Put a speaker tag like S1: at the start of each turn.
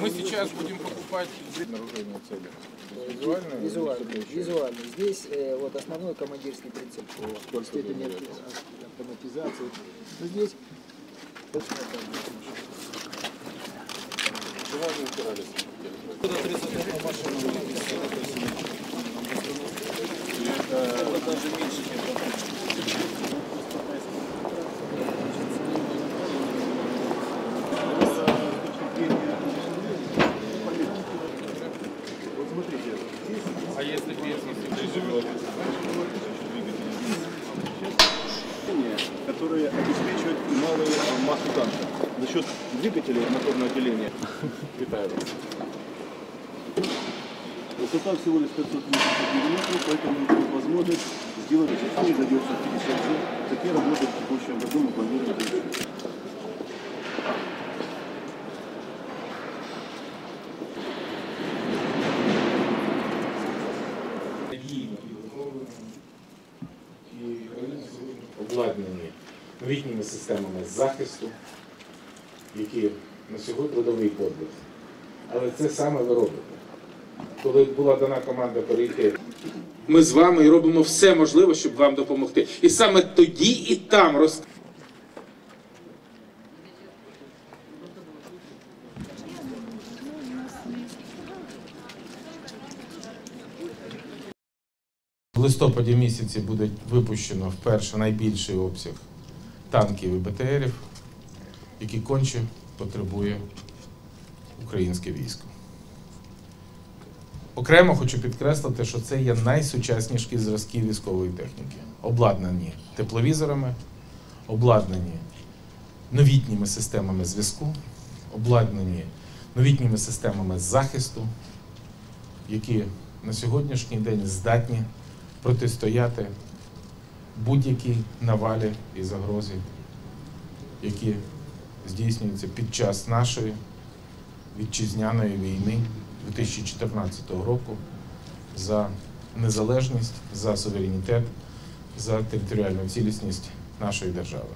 S1: Мы сейчас будем покупать
S2: Нарушение цели. Визуально?
S3: Визуально, визуально. Здесь э, вот основной командирский принцип по степени
S2: будет
S3: автоматизации. Но здесь точно так же.
S2: Чего они упирались?
S1: даже меньше, чем Вот смотрите, а если бы
S4: если которые обеспечивают малые массу танка за счет двигателей моторного отделения
S2: Китая.
S4: Высота всего лишь 580 мм, поэтому будет возможность сделать не задержка 50 G. Такие работы в текущем году мы планируем завершить.
S5: обладнані новітніми системами захисту, які на сьогодні трудовий подвиг. Але це саме ви робите. Коли була дана команда перейти, ми з вами і робимо все можливе, щоб вам допомогти. І саме тоді і там роз... В листопаді місяці буде випущено вперше найбільший обсяг танків і БТРів, які конче потребує українське військо. Окремо хочу підкреслити, що це є найсучасніші зразки військової техніки, обладнані тепловізорами, обладнані новітніми системами зв'язку, обладнані новітніми системами захисту, які на сьогоднішній день здатні протистояти будь-якій навалі і загрозі, які здійснюються під час нашої вітчизняної війни 2014 року за незалежність, за суверенітет, за територіальну цілісність нашої держави.